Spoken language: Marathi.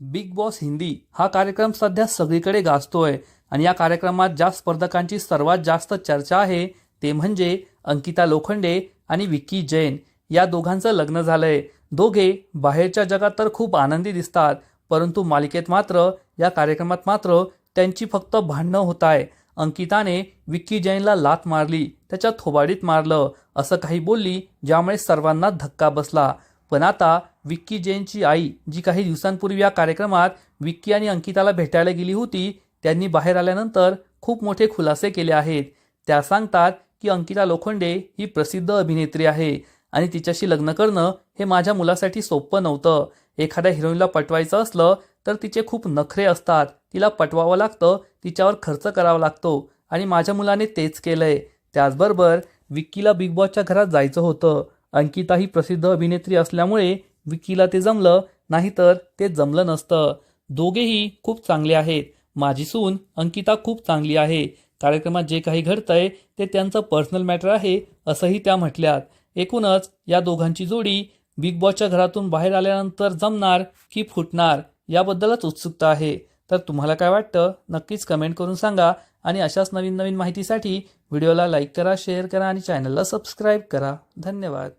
बिग बॉस हिंदी हा कार्यक्रम सध्या सगळीकडे गाजतोय आणि या कार्यक्रमात ज्या स्पर्धकांची सर्वात जास्त चर्चा आहे ते म्हणजे अंकिता लोखंडे आणि विक्की जैन. या दोघांचं लग्न झालंय. दोघे बाहेरच्या जगात तर खूप आनंदी दिसतात परंतु मालिकेत मात्र या कार्यक्रमात मात्र त्यांची फक्त भांडणं होत आहे अंकिताने विक्की जैनला लात मारली त्याच्या थोबाडीत मारलं असं काही बोलली ज्यामुळे सर्वांना धक्का बसला. पण आता विक्की जैनची आई जी काही दिवसांपूर्वी या कार्यक्रमात विक्की आणि अंकिताला भेटायला गेली होती त्यांनी बाहेर आल्यानंतर खूप मोठे खुलासे केले आहेत. त्या सांगतात की अंकिता लोखंडे ही प्रसिद्ध अभिनेत्री आहे आणि तिच्याशी लग्न करणं हे माझ्या मुलासाठी सोपं नव्हतं. एखाद्या हिरोईनला पटवायचं असलं तर तिचे खूप नखरे असतात. तिला पटवावं लागतं तिच्यावर खर्च करावा लागतो आणि माझ्या मुलाने तेच केलंय. त्याचबरोबर विक्कीला बिग बॉसच्या घरात जायचं होतं. अंकिता ही प्रसिद्ध अभिनेत्री असल्यामुळे विकीला ते जमलं नाहीतर ते जमलं नसतं. दोघेही खूप चांगले आहेत. माझी सून अंकिता खूप चांगली आहे. कार्यक्रमात जे काही घडतंय ते त्यांचं पर्सनल मॅटर आहे असंही त्या म्हटल्यात. एकूणच या दोघांची जोडी बिग बॉसच्या घरातून बाहेर आल्यानंतर जमणार की फुटणार याबद्दलच उत्सुकता आहे. तर तुम्हाला काय वाटतं नक्कीच कमेंट करून सांगा आणि अशाच नवीन नवीन माहितीसाठी व्हिडिओला लाईक करा शेअर करा आणि चॅनलला सबस्क्राईब करा. धन्यवाद.